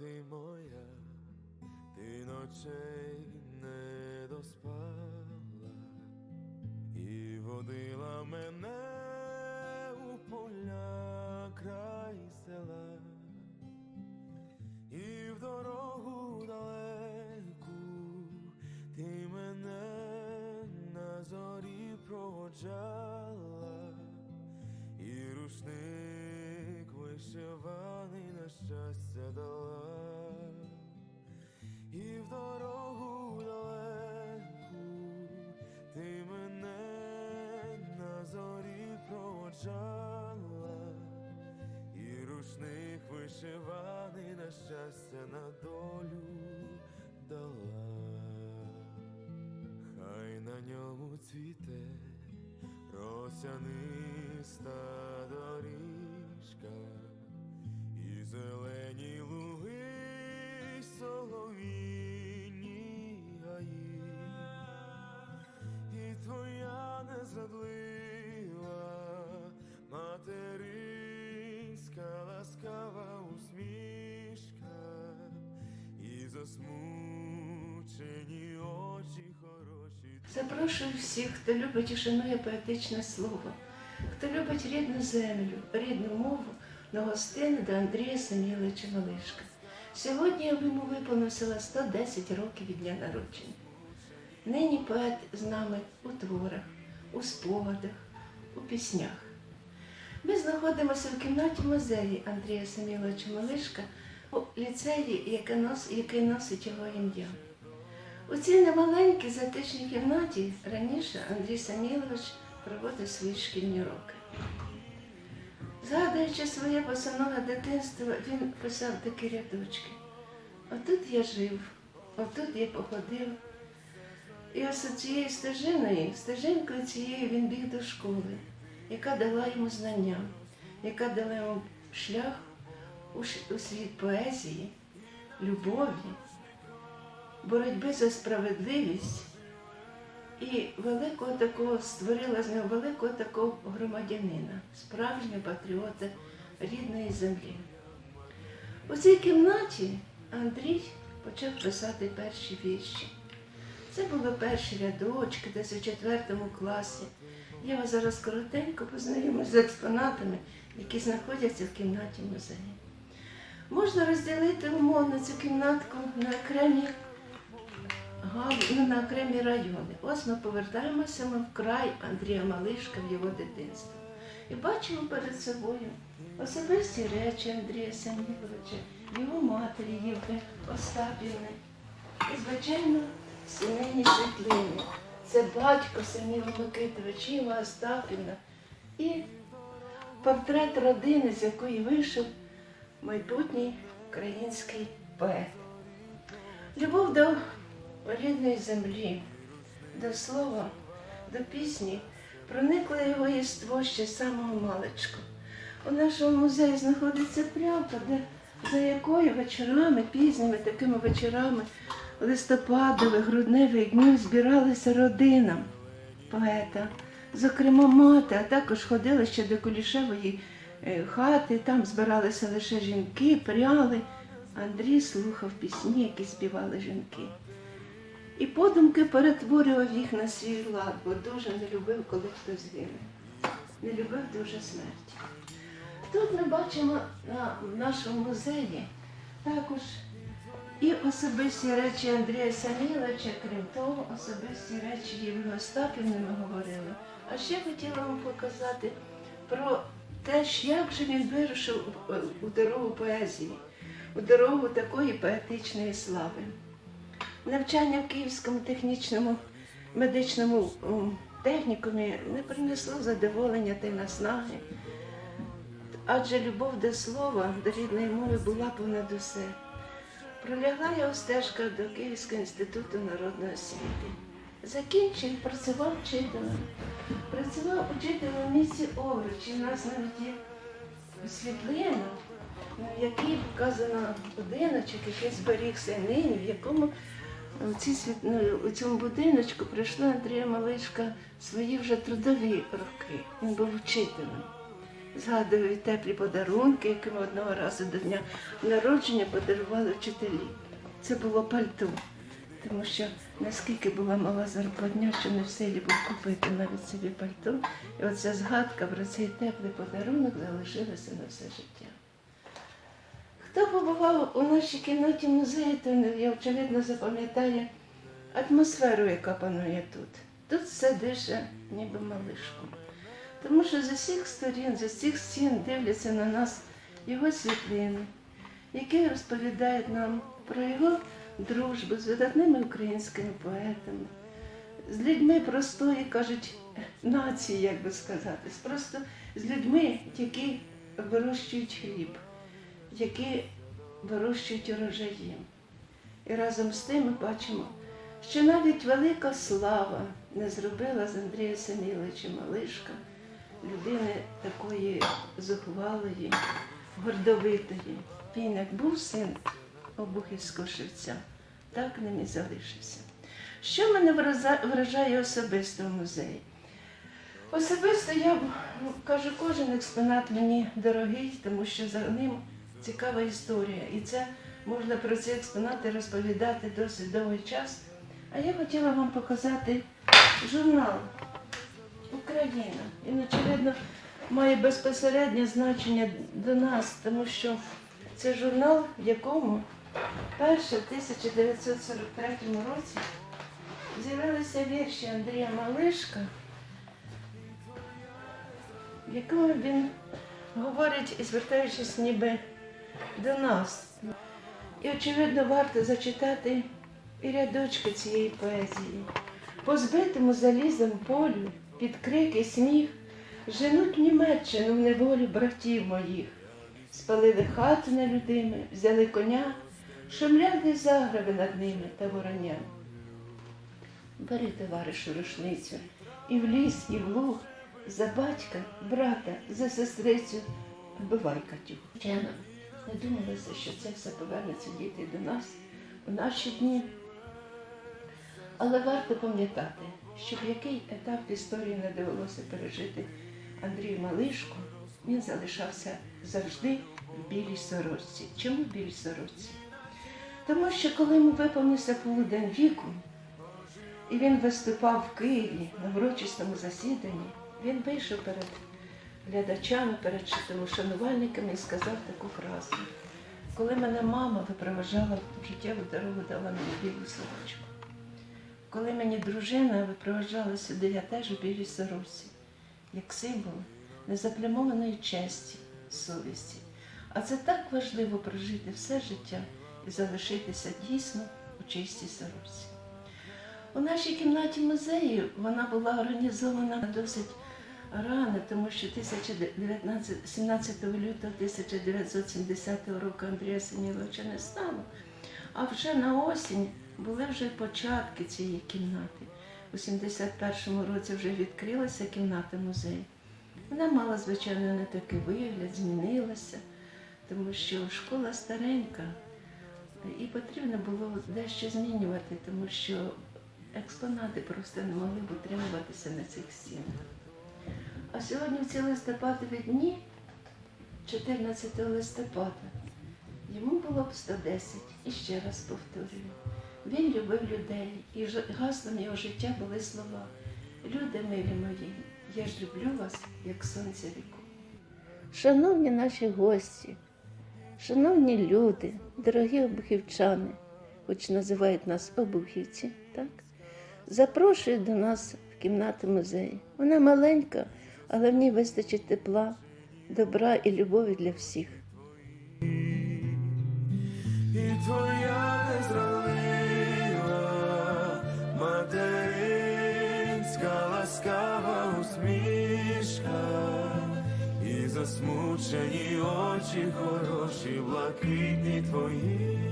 Мати моя, ти ночей не доспала і водила мене щастя на долю дала, хай на ньому цвіте росяниста засмучені очі хороші. Запрошую всіх, хто любить і шанує поетичне слово, хто любить рідну землю, рідну мову, на гостини до Андрія Саміловича Малишка. Сьогодні йому виповнилося 110 років від дня народження. Нині поет з нами у творах, у спогадах, у піснях. Ми знаходимося в кімнаті музею Андрія Саміловича Малишка ліцеї, який нос- який носить його ім'я. У цій немаленькій затишній кімнаті раніше Андрій Самілович проводив свої шкільні роки. Згадуючи своє босоноге дитинство, він писав такі рядочки. Отут я жив, отут я походив. І ось цією стежиною, стежинкою цією він біг до школи, яка дала йому знання, яка дала йому шлях у світ поезії, любові, боротьби за справедливість і великого такого створила з нього великого такого громадянина, справжнього патріота рідної землі. У цій кімнаті Андрій почав писати перші вірші. Це були перші рядочки, десь у четвертому класі. Я вас зараз коротенько познайомлю з експонатами, які знаходяться в кімнаті музею. Можна розділити умовно цю кімнатку на окремі ну, на окремі райони. Ось ми повертаємося ми в край Андрія Малишка в його дитинство. І бачимо перед собою особисті речі Андрія Саміловича, його матері Євги Остапівни. І, звичайно, сімейні світлини. Це батько Саміла Микитович, Єва Остапівна. І портрет родини, з якої вийшов майбутній український поет. Любов до рідної землі, до слова, до пісні проникло його єство ще самого маличку. У нашому музеї знаходиться прялка, де за якою вечорами, пізніми такими вечорами листопадових, грудневих днів збиралися родина поета, зокрема мати, а також ходили ще до Кулішевої хати, там збиралися лише жінки, пряли. Андрій слухав пісні, які співали жінки. І подумки перетворював їх на свій лад, бо дуже не любив, коли хтось гине. Не любив дуже смерті. Тут ми бачимо на нашому музеї також і особисті речі Андрія Саміловича, крім того, особисті речі Євгена Остапівни ми говорили. А ще хотіла вам показати про те, ж, як же він вирушив е, у дорогу поезії, у дорогу такої поетичної слави. Навчання в Київському технічному медичному технікумі не принесло задоволення та наснаги. Адже любов до слова, до рідної мови була понад усе. Пролягла його стежка до Київського інституту народної освіти. Закінчив, працював вчителем. Працював учителем в місті Овручі. У нас навіть є світлина, в якій показано будиночок, який зберігся нині, в якому в світ- ну, у цьому будиночку прийшла Андрія Малишка свої вже трудові роки. Він був вчителем. Згадую теплі подарунки, які ми одного разу до дня народження подарували вчителі. Це було пальто, тому що наскільки була мала зарплатня, що не в силі був купити навіть собі пальто. І оця згадка про цей теплий подарунок залишилася на все життя. Хто побував у нашій кімнаті музею, то я очевидно запам'ятає атмосферу, яка панує тут. Тут все дише, ніби малишком. Тому що з усіх сторін, з усіх стін дивляться на нас його світлини, які розповідають нам про його дружбу з видатними українськими поетами, з людьми простої, кажуть, нації, як би сказати, просто з людьми, які вирощують хліб, які вирощують урожаї. І разом з тим ми бачимо, що навіть велика слава не зробила з Андрія Саміловича Малишка людини такої зухвалої, гордовитої. Він як був син Обухівського шевця, так ним і залишився. Що мене вражає особисто в музеї? Особисто я ну, кажу, кожен експонат мені дорогий, тому що за ним цікава історія. І це можна про ці експонати розповідати досить довгий час. А я хотіла вам показати журнал Україна. Він, очевидно, має безпосереднє значення до нас, тому що це журнал, в якому перше в 1943 році з'явилися вірші Андрія Малишка, в якому він говорить, і звертаючись ніби до нас. І, очевидно, варто зачитати і рядочки цієї поезії. По збитому залізом полю, під крик і сміх, женуть Німеччину в неволю братів моїх. Спалили хату нелюдими, взяли коня, шумляли заграви над ними та вороням. Бери, товаришу, рушницю, і в ліс, і в луг, за батька, брата, за сестрицю, вбивай Катю. Вчена, не думалося, що це все повернеться діти до нас у наші дні. Але варто пам'ятати, що в який етап історії не довелося пережити Андрію Малишку, він залишався завжди в білій сорочці. Чому в білій сорочці? Тому що коли йому виповнився полудень віку, і він виступав в Києві на врочистому засіданні, він вийшов перед глядачами, перед тому шанувальниками і сказав таку фразу. Коли мене мама випроважала в життєву дорогу, дала мені білу сорочку. Коли мені дружина випроваджала сюди, я теж у білій сорочці, як символ незаплямованої честі, совісті. А це так важливо прожити все життя і залишитися дійсно у чистій сорочці. У нашій кімнаті музею вона була організована досить рано, тому що 19, 17 лютого 1970 року Андрія Синіловича не стало. А вже на осінь були вже початки цієї кімнати. У 71-му році вже відкрилася кімната музею. Вона мала, звичайно, не такий вигляд, змінилася, тому що школа старенька, і потрібно було дещо змінювати, тому що експонати просто не могли б утримуватися на цих стінах. А сьогодні в ці листопадові дні, 14 листопада, йому було б 110. І ще раз повторюю. Він любив людей, і гаслом його життя були слова. Люди милі мої, я ж люблю вас, як сонце віку. Шановні наші гості, шановні люди, дорогі обухівчани, хоч називають нас обухівці, так? Запрошую до нас в кімнату музею. Вона маленька, але в ній вистачить тепла, добра і любові для всіх. І твоя засмучені очі хороші, блакитні твої.